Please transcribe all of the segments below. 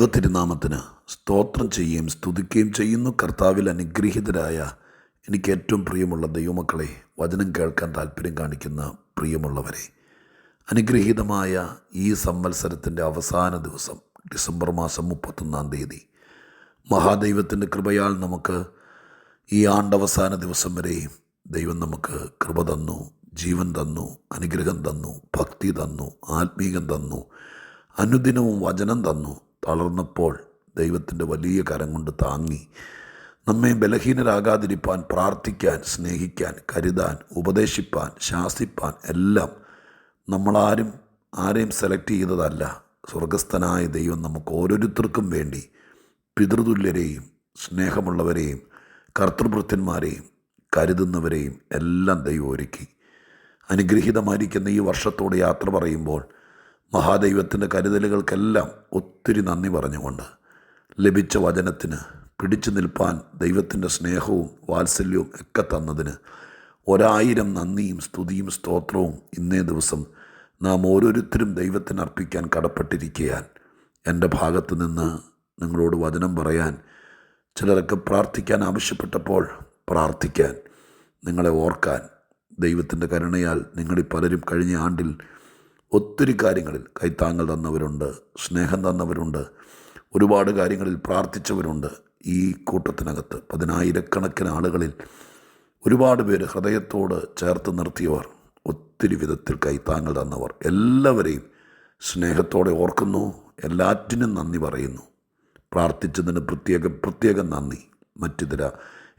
ദൈവ തിരുനാമത്തിന് സ്തോത്രം ചെയ്യുകയും സ്തുതിക്കുകയും ചെയ്യുന്നു. കർത്താവിൽ അനുഗ്രഹീതരായ എനിക്ക് ഏറ്റവും പ്രിയമുള്ള ദൈവമക്കളെ വചനം കേൾക്കാൻ താല്പര്യം കാണിക്കുന്ന പ്രിയമുള്ളവരെ അനുഗ്രഹീതമായ ഈ സംവത്സരത്തിന്റെ അവസാന ദിവസം ഡിസംബർ മാസം മുപ്പത്തൊന്നാം തീയതി മഹാദൈവത്തിന്റെ കൃപയാൽ നമുക്ക് ഈ ആണ്ടവസാന ദിവസം വരെയും ദൈവം നമുക്ക് കൃപ തന്നു ജീവൻ തന്നു അനുഗ്രഹം തന്നു ഭക്തി തന്നു ആത്മീകം തന്നു അനുദിനവും വചനം തന്നു. തളർന്നപ്പോൾ ദൈവത്തിന്റെ വലിയ കരം കൊണ്ട് താങ്ങി. നമ്മെ ബലഹീനരാകാതിരിപ്പാൻ പ്രാർത്ഥിക്കാൻ സ്നേഹിക്കാൻ കരുതാൻ ഉപദേശിപ്പാൻ ശാസിപ്പാൻ എല്ലാം നമ്മളാരും ആരെയും സെലക്ട് ചെയ്തതല്ല. സ്വർഗസ്ഥനായ ദൈവം നമുക്ക് ഓരോരുത്തർക്കും വേണ്ടി പിതൃതുല്യരെയും സ്നേഹമുള്ളവരെയും കർത്തൃഭൃത്യന്മാരെയും കരുതുന്നവരെയും എല്ലാം ദൈവം ഒരുക്കി. അനുഗ്രഹീതമായിരിക്കുന്ന ഈ വർഷത്തോടെ യാത്ര പറയുമ്പോൾ മഹാദൈവത്തിന്റെ കരുതലുകൾക്കെല്ലാം ഒത്തിരി നന്ദി പറഞ്ഞുകൊണ്ട് ലഭിച്ച വചനത്തിന് പിടിച്ചു നിൽപ്പാൻ ദൈവത്തിന്റെ സ്നേഹവും വാത്സല്യവും ഒക്കെ തന്നതിന് ഒരായിരം നന്ദിയും സ്തുതിയും സ്തോത്രവും ഇന്നേ ദിവസം നാം ഓരോരുത്തരും ദൈവത്തിന് അർപ്പിക്കാൻ കടപ്പെട്ടിരിക്കുകയാൽ എന്റെ ഭാഗത്ത് നിന്ന് നിങ്ങളോട് വചനം പറയാൻ ചിലരൊക്കെ പ്രാർത്ഥിക്കാൻ ആവശ്യപ്പെട്ടപ്പോൾ പ്രാർത്ഥിക്കാൻ നിങ്ങളെ ഓർക്കാൻ ദൈവത്തിന്റെ കരുണയാൽ നിങ്ങളിൽ പലരും കഴിഞ്ഞ ആണ്ടിൽ ഒത്തിരി കാര്യങ്ങളിൽ കൈത്താങ്ങൾ തന്നവരുണ്ട് സ്നേഹം തന്നവരുണ്ട് ഒരുപാട് കാര്യങ്ങളിൽ പ്രാർത്ഥിച്ചവരുണ്ട് ഈ കൂട്ടത്തിനകത്ത്. പതിനായിരക്കണക്കിന് ആളുകളിൽ ഒരുപാട് പേര് ഹൃദയത്തോട് ചേർത്ത് നിർത്തിയവർ ഒത്തിരി വിധത്തിൽ കൈത്താങ്ങൾ തന്നവർ. എല്ലാവരെയും സ്നേഹത്തോടെ ഓർക്കുന്നു എല്ലാറ്റിനും നന്ദി പറയുന്നു. പ്രാർത്ഥിച്ചതിന് പ്രത്യേകം പ്രത്യേകം നന്ദി. മറ്റിതര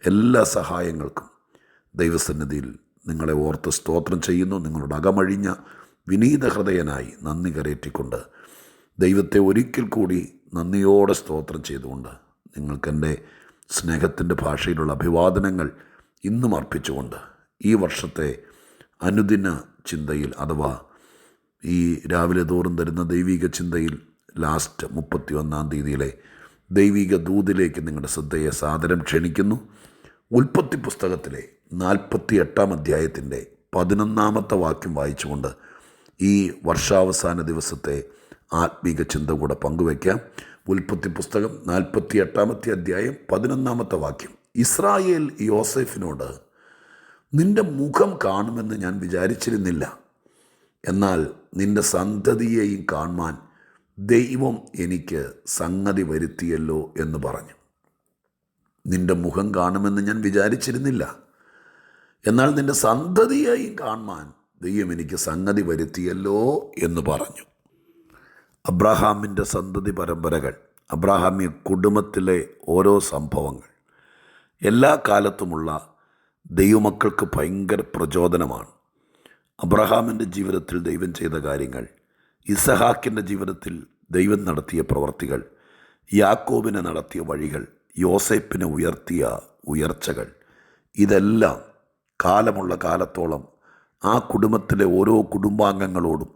എല്ലാ സഹായങ്ങൾക്കും ദൈവസന്നിധിയിൽ നിങ്ങളെ ഓർത്ത് സ്തോത്രം ചെയ്യുന്നു. നിങ്ങളുടെ അകമഴിഞ്ഞ വിനീത ഹൃദയനായി നന്ദി കരയറ്റിക്കൊണ്ട് ദൈവത്തെ ഒരിക്കൽ കൂടി നന്ദിയോടെ സ്തോത്രം ചെയ്തുകൊണ്ട് നിങ്ങൾക്കെന്റെ സ്നേഹത്തിന്റെ ഭാഷയിലുള്ള അഭിവാദനങ്ങൾ ഇന്നും അർപ്പിച്ചുകൊണ്ട് ഈ വർഷത്തെ അനുദിന ചിന്തയിൽ അഥവാ ഈ രാവിലെ തോറും തരുന്ന ദൈവിക ചിന്തയിൽ ലാസ്റ്റ് മുപ്പത്തി ഒന്നാം തീയതിയിലെ ദൈവിക ദൂതിലേക്ക് നിങ്ങളുടെ ശ്രദ്ധയെ സാദരം ക്ഷണിക്കുന്നു. ഉൽപ്പത്തി പുസ്തകത്തിലെ നാൽപ്പത്തി എട്ടാം അധ്യായത്തിന്റെ പതിനൊന്നാമത്തെ വാക്യം വായിച്ചുകൊണ്ട് ഈ വർഷാവസാന ദിവസത്തെ ആത്മീക ചിന്ത കൂടെ പങ്കുവയ്ക്കാം. ഉൽപ്പത്തി പുസ്തകം നാൽപ്പത്തി എട്ടാമത്തെ അധ്യായം പതിനൊന്നാമത്തെ വാക്യം. ഇസ്രായേൽ യോസെഫിനോട് നിന്റെ മുഖം കാണുമെന്ന് ഞാൻ വിചാരിച്ചിരുന്നില്ല. എന്നാൽ നിന്റെ സന്തതിയെയും കാണുവാൻ ദൈവം എനിക്ക് സംഗതി വരുത്തിയല്ലോ എന്ന് പറഞ്ഞു. നിന്റെ മുഖം കാണുമെന്ന് ഞാൻ വിചാരിച്ചിരുന്നില്ല. എന്നാൽ നിന്റെ സന്തതിയെയും കാണുവാൻ ദൈവം എനിക്ക് സംഗതി വരുത്തിയല്ലോ എന്ന് പറഞ്ഞു. അബ്രഹാമിന്റെ സന്തതി പരമ്പരകൾ അബ്രഹാമി കുടുംബത്തിലെ ഓരോ സംഭവങ്ങൾ എല്ലാ കാലത്തുമുള്ള ദൈവമക്കൾക്ക് ഭയങ്കര പ്രചോദനമാണ്. അബ്രഹാമിന്റെ ജീവിതത്തിൽ ദൈവം ചെയ്ത കാര്യങ്ങൾ ഇസഹാക്കിന്റെ ജീവിതത്തിൽ ദൈവം നടത്തിയ പ്രവർത്തികൾ യാക്കോബിനെ നടത്തിയ വഴികൾ യോസേപ്പിനെ ഉയർത്തിയ ഉയർച്ചകൾ ഇതെല്ലാം കാലമുള്ള കാലത്തോളം ആ കുടുംബത്തിലെ ഓരോ കുടുംബാംഗങ്ങളോടും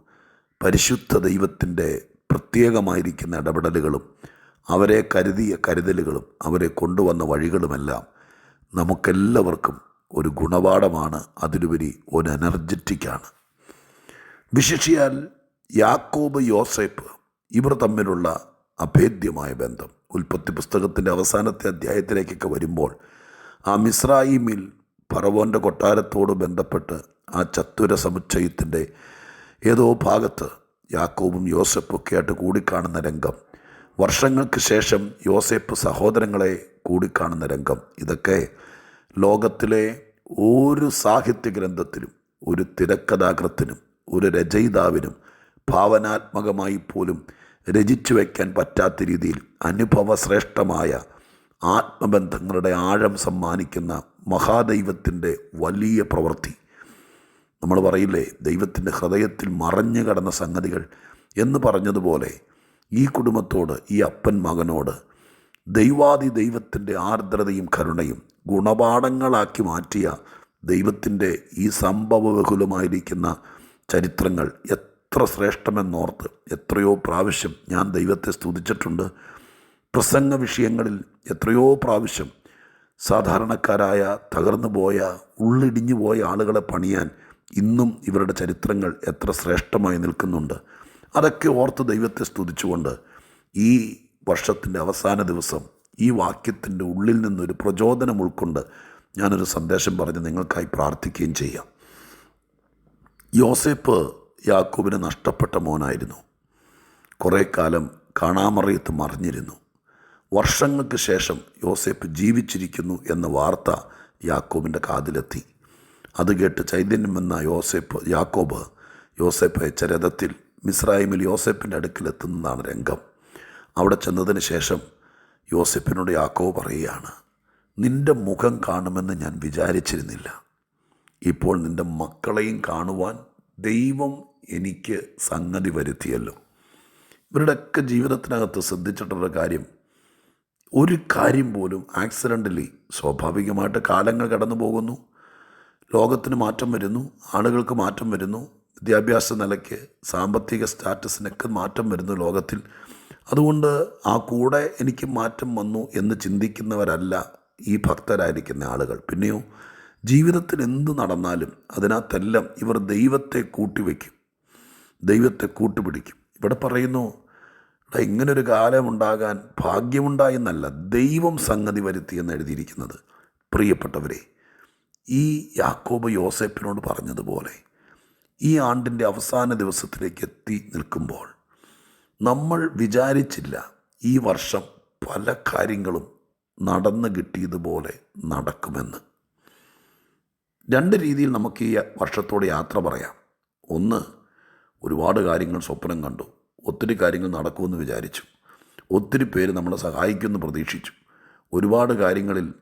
പരിശുദ്ധ ദൈവത്തിന്റെ പ്രത്യേകമായിരിക്കുന്ന ഇടപെടലുകളും അവരെ കരുതിയ കരുതലുകളും അവരെ കൊണ്ടുവന്ന വഴികളുമെല്ലാം നമുക്കെല്ലാവർക്കും ഒരു ഗുണപാഠമാണ്. അതിലുപരി ഒരു എനർജറ്റിക്കാണ്. വിശേഷിയാൽ യാക്കോബ് യോസേപ്പ് ഇവർ തമ്മിലുള്ള അഭേദ്യമായ ബന്ധം. ഉൽപ്പത്തി പുസ്തകത്തിന്റെ അവസാനത്തെ അധ്യായത്തിലേക്കൊക്കെ വരുമ്പോൾ ആ മിസ്രായിമിൽ ഫറവോന്റെ കൊട്ടാരത്തോട് ബന്ധപ്പെട്ട് ആ ചത്തുര സമുച്ചയത്തിന്റെ ഏതോ ഭാഗത്ത് യാക്കോബും യോസെപ്പൊക്കെ ആയിട്ട് കൂടിക്കാണുന്ന രംഗം. വർഷങ്ങൾക്ക് ശേഷം യോസെപ്പ് സഹോദരങ്ങളെ കൂടിക്കാണുന്ന രംഗം. ഇതൊക്കെ ലോകത്തിലെ ഒരു സാഹിത്യ ഗ്രന്ഥത്തിലും ഒരു തിരക്കഥാകൃത്തിനും ഒരു രചയിതാവിനും ഭാവനാത്മകമായി പോലും രചിച്ചു വയ്ക്കാൻ പറ്റാത്ത രീതിയിൽ അനുഭവശ്രേഷ്ഠമായ ആത്മബന്ധങ്ങളുടെ ആഴം സമ്മാനിക്കുന്ന മഹാദൈവത്തിന്റെ വലിയ പ്രവൃത്തി. നമ്മൾ പറയില്ലേ ദൈവത്തിന്റെ ഹൃദയത്തിൽ മറഞ്ഞു കടന്ന സംഗതികൾ എന്ന് പറഞ്ഞതുപോലെ ഈ കുടുംബത്തോട് ഈ അപ്പൻ മകനോട് ദൈവാദി ദൈവത്തിന്റെ ആർദ്രതയും കരുണയും ഗുണപാഠങ്ങളാക്കി മാറ്റിയ ദൈവത്തിന്റെ ഈ സംഭവബഹുലമായിരിക്കുന്ന ചരിത്രങ്ങൾ എത്ര ശ്രേഷ്ഠമെന്നോർത്ത് എത്രയോ പ്രാവശ്യം ഞാൻ ദൈവത്തെ സ്തുതിച്ചിട്ടുണ്ട്. പ്രസംഗ വിഷയങ്ങളിൽ എത്രയോ പ്രാവശ്യം സാധാരണക്കാരായ തകർന്നു പോയ ഉള്ളിടിഞ്ഞു പോയ ആളുകളെ പണിയാൻ ഇന്നും ഇവരുടെ ചരിത്രങ്ങൾ എത്ര ശ്രേഷ്ഠമായി നിൽക്കുന്നുണ്ട്. അതൊക്കെ ഓർത്ത് ദൈവത്തെ സ്തുതിച്ചുകൊണ്ട് ഈ വർഷത്തിന്റെ അവസാന ദിവസം ഈ വാക്യത്തിന്റെ ഉള്ളിൽ നിന്നൊരു പ്രചോദനം ഉൾക്കൊണ്ട് ഞാനൊരു സന്ദേശം പറഞ്ഞ് നിങ്ങൾക്കായി പ്രാർത്ഥിക്കുകയും ചെയ്യാം. യോസേപ്പ് യാക്കൂബിന് നഷ്ടപ്പെട്ട മോനായിരുന്നു. കുറേ കാലം കാണാമറിയത്ത് മറിഞ്ഞിരുന്നു. വർഷങ്ങൾക്ക് ശേഷം യോസേപ്പ് ജീവിച്ചിരിക്കുന്നു എന്ന വാർത്ത യാക്കോബിന്റെ കാതിലെത്തി. അത് കേട്ട് ചൈതന്യം വന്ന യോസേപ്പ് യാക്കോബ് യോസേപ്പ് അയച്ച രഥത്തിൽ മിസ്രായിമിൽ യോസേപ്പിന്റെ അടുക്കിലെത്തുന്നതാണ് രംഗം. അവിടെ ചെന്നതിന് ശേഷം യോസെപ്പിനോട് യാക്കോബ് പറയുകയാണ് നിന്റെ മുഖം കാണുമെന്ന് ഞാൻ വിചാരിച്ചിരുന്നില്ല. ഇപ്പോൾ നിന്റെ മക്കളെയും കാണുവാൻ ദൈവം എനിക്ക് സംഗതി വരുത്തിയല്ലോ. ഇവരുടെയൊക്കെ ജീവിതത്തിനകത്ത് ശ്രദ്ധിച്ചിട്ടുള്ള കാര്യം ഒരു കാര്യം പോലും ആക്സിഡന്റലി സ്വാഭാവികമായിട്ട് കാലങ്ങൾ കടന്നു പോകുന്നു ലോകത്തിന് മാറ്റം വരുന്നു ആളുകൾക്ക് മാറ്റം വരുന്നു വിദ്യാഭ്യാസ നിലയ്ക്ക് സാമ്പത്തിക സ്റ്റാറ്റസിനൊക്കെ മാറ്റം വരുന്നു ലോകത്തിൽ. അതുകൊണ്ട് ആ കൂടെ എനിക്ക് മാറ്റം വന്നു എന്ന് ചിന്തിക്കുന്നവരല്ല ഈ ഭക്തരായിരിക്കുന്ന ആളുകൾ. പിന്നെയോ ജീവിതത്തിൽ എന്ത് നടന്നാലും അതിനകത്തെല്ലാം ഇവർ ദൈവത്തെ കൂട്ടിവെക്കും ദൈവത്തെ കൂട്ടുപിടിക്കും. ഇവിടെ പറയുന്നു ഇങ്ങനൊരു കാലമുണ്ടാകാൻ ഭാഗ്യമുണ്ടായെന്നല്ല ദൈവം സംഗതി വരുത്തി എന്ന് എഴുതിയിരിക്കുന്നത്. പ്രിയപ്പെട്ടവരെ ഈ യാക്കോബ് യോസേപ്പിനോട് പറഞ്ഞതുപോലെ ഈ ആണ്ടിന്റെ അവസാന ദിവസത്തിലേക്ക് എത്തി നിൽക്കുമ്പോൾ നമ്മൾ വിചാരിച്ചില്ല ഈ വർഷം പല കാര്യങ്ങളും നടന്നു കിട്ടിയതുപോലെ നടക്കുമെന്ന്. രണ്ട് രീതിയിൽ നമുക്ക് ഈ വർഷത്തോട് യാത്ര പറയാം. ഒന്ന് ഒരുപാട് കാര്യങ്ങൾ സ്വപ്നം കണ്ടു. ഒത്തിരി കാര്യങ്ങൾ നടക്കുമെന്ന് വിചാരിച്ചു. ഒത്തിരി പേര് നമ്മളെ സഹായിക്കുമെന്ന് പ്രതീക്ഷിച്ചു. ഒരുപാട് കാര്യങ്ങളിൽ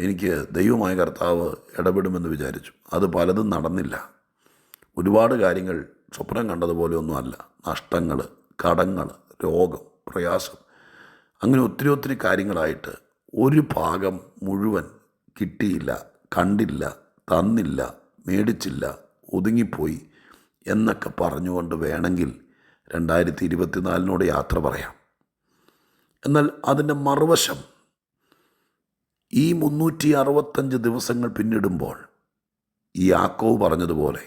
എനിക്ക് ദൈവമായ കർത്താവ് ഇടപെടുമെന്ന് വിചാരിച്ചു. അത് പലതും നടന്നില്ല. ഒരുപാട് കാര്യങ്ങൾ സ്വപ്നം കണ്ടതുപോലെ ഒന്നുമല്ല. നഷ്ടങ്ങൾ കടങ്ങൾ രോഗം പ്രയാസം. അങ്ങനെ ഒത്തിരി ഒത്തിരി കാര്യങ്ങളായിട്ട് ഒരു ഭാഗം മുഴുവൻ കിട്ടിയില്ല കണ്ടില്ല തന്നില്ല മേടിച്ചില്ല ഒതുങ്ങിപ്പോയി എന്നൊക്കെ പറഞ്ഞുകൊണ്ട് വേണമെങ്കിൽ രണ്ടായിരത്തി ഇരുപത്തിനാലിനോട് യാത്ര പറയാം. എന്നാൽ അതിന്റെ മറുവശം ഈ മുന്നൂറ്റി അറുപത്തഞ്ച് ദിവസങ്ങൾ പിന്നിടുമ്പോൾ ഈ ആക്കോവ് പറഞ്ഞതുപോലെ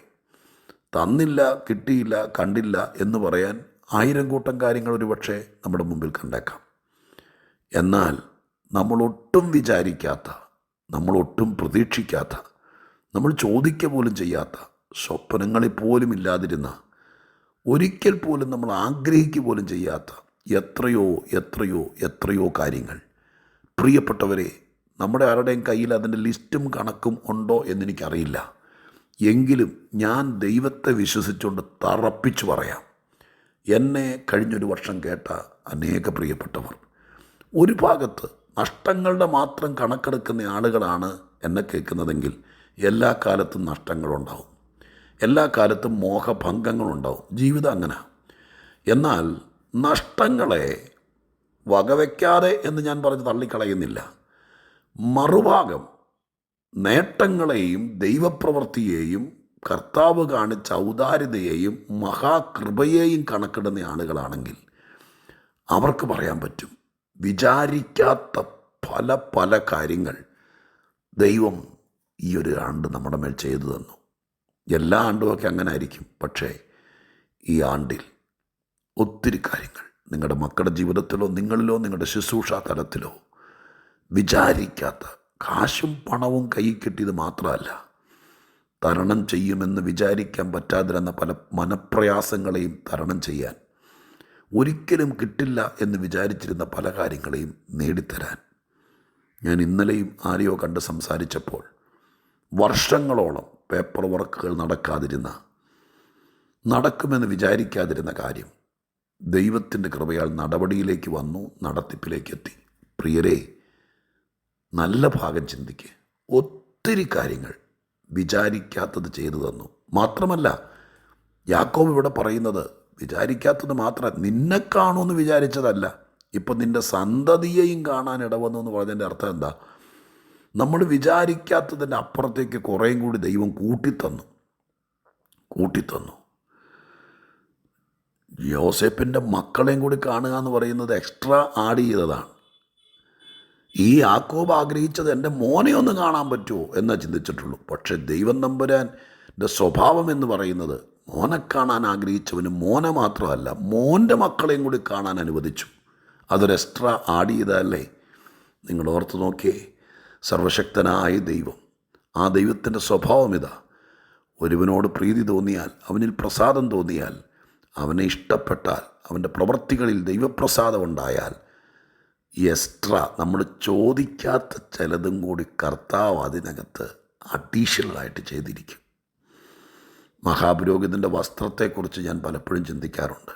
തന്നില്ല കിട്ടിയില്ല കണ്ടില്ല എന്ന് പറയാൻ ആയിരം കൂട്ടം കാര്യങ്ങൾ ഒരുപക്ഷെ നമ്മുടെ മുമ്പിൽ കണ്ടേക്കാം. എന്നാൽ നമ്മളൊട്ടും വിചാരിക്കാത്ത നമ്മളൊട്ടും പ്രതീക്ഷിക്കാത്ത നമ്മൾ ചോദിക്കുക പോലും ചെയ്യാത്ത സ്വപ്നങ്ങളിൽ പോലും ഇല്ലാതിരുന്ന ഒരിക്കൽ പോലും നമ്മൾ ആഗ്രഹിക്കുക പോലും ചെയ്യാത്ത എത്രയോ എത്രയോ എത്രയോ കാര്യങ്ങൾ. പ്രിയപ്പെട്ടവരെ നമ്മുടെ ആരുടെയും കയ്യിൽ അതിന്റെ ലിസ്റ്റും കണക്കും ഉണ്ടോ എന്നെനിക്കറിയില്ല. എങ്കിലും ഞാൻ ദൈവത്തെ വിശ്വസിച്ചുകൊണ്ട് തറപ്പിച്ചു പറയാം. എന്നെ കഴിഞ്ഞൊരു വർഷം കേട്ട അനേക പ്രിയപ്പെട്ടവർ ഒരു ഭാഗത്ത് നഷ്ടങ്ങളുടെ മാത്രം കണക്കെടുക്കുന്ന ആളുകളാണ് എന്നെ കേൾക്കുന്നതെങ്കിൽ എല്ലാ കാലത്തും നഷ്ടങ്ങളുണ്ടാവും. എല്ലാ കാലത്തും മോഹഭംഗങ്ങളുണ്ടാവും. ജീവിതം അങ്ങനെ. എന്നാൽ നഷ്ടങ്ങളെ വകവയ്ക്കാതെ എന്ന് ഞാൻ പറഞ്ഞ് തള്ളിക്കളയുന്നില്ല. മറുഭാഗം നേട്ടങ്ങളെയും ദൈവപ്രവൃത്തിയെയും കർത്താവ് കാണിച്ച ഔദാര്യതയെയും മഹാകൃപയെയും കണക്കിടുന്ന ആളുകളാണെങ്കിൽ അവർക്ക് പറയാൻ പറ്റും വിചാരിക്കാത്ത പല പല കാര്യങ്ങൾ ദൈവം ഈ ഒരു ആണ്ട് നമ്മുടെ മേൽ ചെയ്തു തന്നു. എല്ലാ ആണ്ടുമൊക്കെ അങ്ങനെ ആയിരിക്കും പക്ഷേ ഈ ആണ്ടിൽ ഒത്തിരി കാര്യങ്ങൾ നിങ്ങളുടെ മക്കളുടെ ജീവിതത്തിലോ നിങ്ങളിലോ നിങ്ങളുടെ ശുശ്രൂഷാ തലത്തിലോ വിചാരിക്കാത്ത കാശും പണവും കൈ കിട്ടിയത് മാത്രമല്ല. തരണം ചെയ്യുമെന്ന് വിചാരിക്കാൻ പറ്റാതിരുന്ന പല മനപ്രയാസങ്ങളെയും തരണം ചെയ്യാൻ ഒരിക്കലും കിട്ടില്ല എന്ന് വിചാരിച്ചിരുന്ന പല കാര്യങ്ങളെയും നേടിത്തരാൻ. ഞാൻ ഇന്നലെയും ആരെയോ കണ്ട് സംസാരിച്ചപ്പോൾ വർഷങ്ങളോളം പേപ്പർ വർക്കുകൾ നടക്കാതിരുന്ന നടക്കുമെന്ന് വിചാരിക്കാതിരുന്ന കാര്യം ദൈവത്തിന്റെ കൃപയാൽ നടപടിയിലേക്ക് വന്നു നടത്തിപ്പിലേക്ക് എത്തി. പ്രിയരെ നല്ല ഭാഗം ചിന്തിക്ക്. ഒത്തിരി കാര്യങ്ങൾ വിചാരിക്കാത്തത് ചെയ്തു തന്നു. മാത്രമല്ല യാക്കോബ് ഇവിടെ പറയുന്നത് വിചാരിക്കാത്തത് മാത്രം നിന്നെ കാണുമെന്ന് വിചാരിച്ചതല്ല. ഇപ്പം നിന്റെ സന്തതിയെയും കാണാൻ ഇടവന്നു എന്ന് പറഞ്ഞതിന്റെ അർത്ഥം എന്താ? നമ്മൾ വിചാരിക്കാത്തതിന്റെ അപ്പുറത്തേക്ക് കുറേയും കൂടി ദൈവം കൂട്ടിത്തന്നു. കൂട്ടിത്തന്നു. ജോസഫിന്റെ മക്കളെയും കൂടി കാണുക എന്ന് പറയുന്നത് എക്സ്ട്രാ ആഡ് ചെയ്തതാണ്. ഈ യാക്കോബ് ആഗ്രഹിച്ചത് എന്റെ മോനെ ഒന്ന് കാണാൻ പറ്റുമോ എന്ന് ചിന്തിച്ചിട്ടുള്ളൂ. പക്ഷേ ദൈവം നമ്പുരാന്റെ സ്വഭാവം എന്ന് പറയുന്നത് മോനെ കാണാൻ ആഗ്രഹിച്ചവന് മോനെ മാത്രമല്ല മോന്റെ മക്കളെയും കൂടി കാണാൻ അനുവദിച്ചു. അതൊരു എക്സ്ട്രാ ആഡ് ചെയ്തല്ലേ നിങ്ങൾ ഓർത്ത് നോക്കിയേ സർവശക്തനായ ദൈവം ആ ദൈവത്തിന്റെ സ്വഭാവം ഇതാ. ഒരുവനോട് പ്രീതി തോന്നിയാൽ അവനിൽ പ്രസാദം തോന്നിയാൽ അവനെ ഇഷ്ടപ്പെട്ടാൽ അവന്റെ പ്രവൃത്തികളിൽ ദൈവപ്രസാദം ഉണ്ടായാൽ എക്സ്ട്രാ നമ്മൾ ചോദിക്കാത്ത ചിലതും കൂടി കർത്താവ് അതിനകത്ത് അഡീഷണലായിട്ട് ചെയ്തിരിക്കും. മഹാപുരോഹിതന്റെ വസ്ത്രത്തെക്കുറിച്ച് ഞാൻ പലപ്പോഴും ചിന്തിക്കാറുണ്ട്.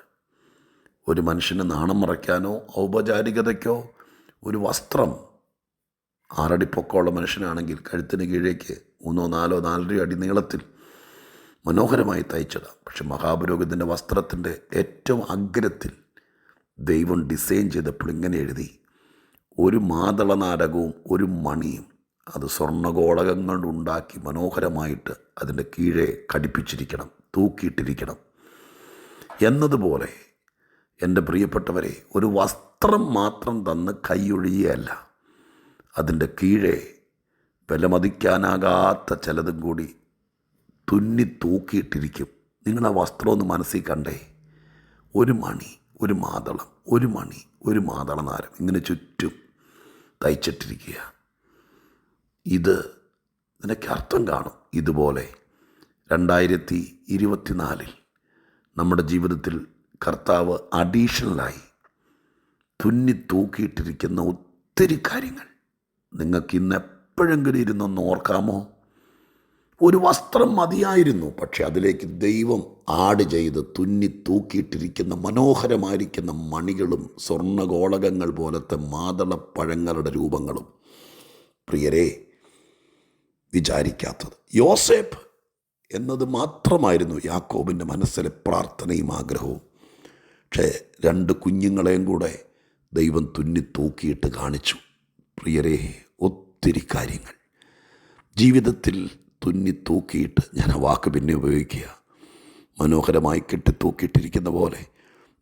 ഒരു മനുഷ്യന് നാണം മറയ്ക്കാനോ ഔപചാരികതയ്ക്കോ ഒരു വസ്ത്രം ആറടി പൊക്കമുള്ള മനുഷ്യനാണെങ്കിൽ കഴുത്തിന് കീഴേക്ക് മൂന്നോ നാലോ നാലര അടി നീളത്തിൽ മനോഹരമായി തയ്ച്ചിടാം. പക്ഷെ മഹാപുരോഹിതന്റെ വസ്ത്രത്തിന്റെ ഏറ്റവും അഗ്രത്തിൽ ദൈവം ഡിസൈൻ ചെയ്തപ്പോൾ ഇങ്ങനെ എഴുതി ഒരു മാതളനാരകവും ഒരു മണിയും അത് സ്വർണഗോളകങ്ങൾ ഉണ്ടാക്കി മനോഹരമായിട്ട് അതിന്റെ കീഴെ ഘടിപ്പിച്ചിരിക്കണം തൂക്കിയിട്ടിരിക്കണം. എന്നതുപോലെ എന്റെ പ്രിയപ്പെട്ടവരെ ഒരു വസ്ത്രം മാത്രം തന്ന് കൈയൊഴിയല്ല അതിന്റെ കീഴെ വിലമതിക്കാനാകാത്ത ചിലതും കൂടി തുന്നി തൂക്കിയിട്ടിരിക്കും. നിങ്ങൾ ആ വസ്ത്രം ഒന്ന് മനസ്സിൽ കണ്ടേ ഒരു മണി ഒരു മാതളം ഒരു മണി ഒരു മാതളനാരം ഇങ്ങനെ ചുറ്റും. തയ്ച്ചിട്ടിരിക്കുക. ഇത് നിനക്ക് അർത്ഥം കാണും. ഇതുപോലെ രണ്ടായിരത്തി ഇരുപത്തിനാലിൽ നമ്മുടെ ജീവിതത്തിൽ കർത്താവ് അഡീഷണലായി തുന്നി തൂക്കിയിട്ടിരിക്കുന്ന ഒത്തിരി കാര്യങ്ങൾ. നിങ്ങൾക്ക് ഇന്ന് എപ്പോഴെങ്കിലും ഇരുന്നൊന്ന് ഓർക്കാമോ? ഒരു വസ്ത്രം മതിയായിരുന്നു. പക്ഷെ അതിലേക്ക് ദൈവം ആഡ് ചെയ്ത് തുന്നി തൂക്കിയിട്ടിരിക്കുന്ന മനോഹരമായിരിക്കുന്ന മണികളും സ്വർണഗോളകങ്ങൾ പോലത്തെ മാതളപ്പഴങ്ങളുടെ രൂപങ്ങളും. പ്രിയരെ വിചാരിക്കാത്തത്. യോസേപ്പ് എന്നത് മാത്രമായിരുന്നു യാക്കോബിന്റെ മനസ്സിലെ പ്രാർത്ഥനയും ആഗ്രഹവും. പക്ഷേ രണ്ട് കുഞ്ഞുങ്ങളെയും കൂടെ ദൈവം തുന്നി തൂക്കിയിട്ട് കാണിച്ചു. പ്രിയരെ ഒത്തിരി കാര്യങ്ങൾ. ജീവിതത്തിൽ തുന്നി തൂക്കിയിട്ട് ഞാൻ ആ വാക്ക് പിന്നെ ഉപയോഗിക്കുക. മനോഹരമായി കെട്ടിത്തൂക്കിയിട്ടിരിക്കുന്ന പോലെ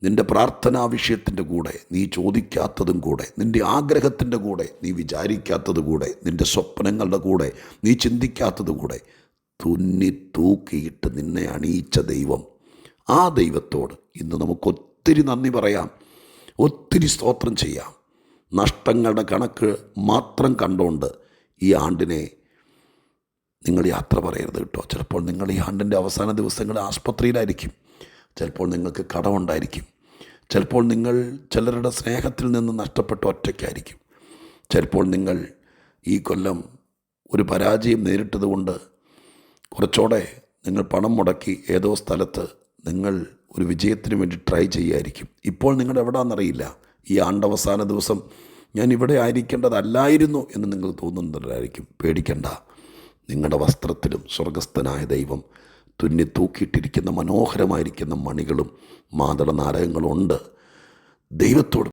നിന്റെ പ്രാർത്ഥനാ വിഷയത്തിന്റെ കൂടെ നീ ചോദിക്കാത്തതും കൂടെ നിന്റെ ആഗ്രഹത്തിന്റെ കൂടെ നീ വിചാരിക്കാത്തത് കൂടെ നിന്റെ സ്വപ്നങ്ങളുടെ കൂടെ നീ ചിന്തിക്കാത്തത് കൂടെ തുന്നി തൂക്കിയിട്ട് നിന്നെ അണിയിച്ച ദൈവം. ആ ദൈവത്തോട് ഇന്ന് നമുക്ക് ഒത്തിരി നന്ദി പറയാം. ഒത്തിരി സ്തോത്രം ചെയ്യാം. നഷ്ടങ്ങളുടെ കണക്ക് മാത്രം കണ്ടുകൊണ്ട് ഈ ആണ്ടിനെ നിങ്ങൾ യാത്ര പറയരുത് കേട്ടോ. ചിലപ്പോൾ നിങ്ങൾ ഈ ആണ്ടിന്റെ അവസാന ദിവസങ്ങൾ ആസ്പത്രിയിലായിരിക്കും ചിലപ്പോൾ നിങ്ങൾക്ക് കടമുണ്ടായിരിക്കും. ചിലപ്പോൾ നിങ്ങൾ ചിലരുടെ സ്നേഹത്തിൽ നിന്ന് നഷ്ടപ്പെട്ട ഒറ്റയ്ക്കായിരിക്കും. ചിലപ്പോൾ നിങ്ങൾ ഈ കൊല്ലം ഒരു പരാജയം നേരിട്ടതുകൊണ്ട് കുറച്ചുകൂടെ നിങ്ങൾ പണം മുടക്കി ഏതോ സ്ഥലത്ത് നിങ്ങൾ ഒരു വിജയത്തിന് വേണ്ടി ട്രൈ ചെയ്യുമായിരിക്കും ഇപ്പോൾ നിങ്ങൾ എവിടെയാണെന്നറിയില്ല ഈ ആണ്ടവസാന ദിവസം ഞാൻ ഇവിടെ ആയിരിക്കേണ്ടതല്ലായിരുന്നു എന്ന് നിങ്ങൾ തോന്നുന്നവരായിരിക്കും. പേടിക്കണ്ട. നിങ്ങളുടെ വസ്ത്രത്തിലും സ്വർഗസ്ഥനായ ദൈവം തുന്നി തൂക്കിയിട്ടിരിക്കുന്ന മനോഹരമായിരിക്കുന്ന മണികളും മാതള നാരകങ്ങളും ഉണ്ട്. ദൈവത്തോട്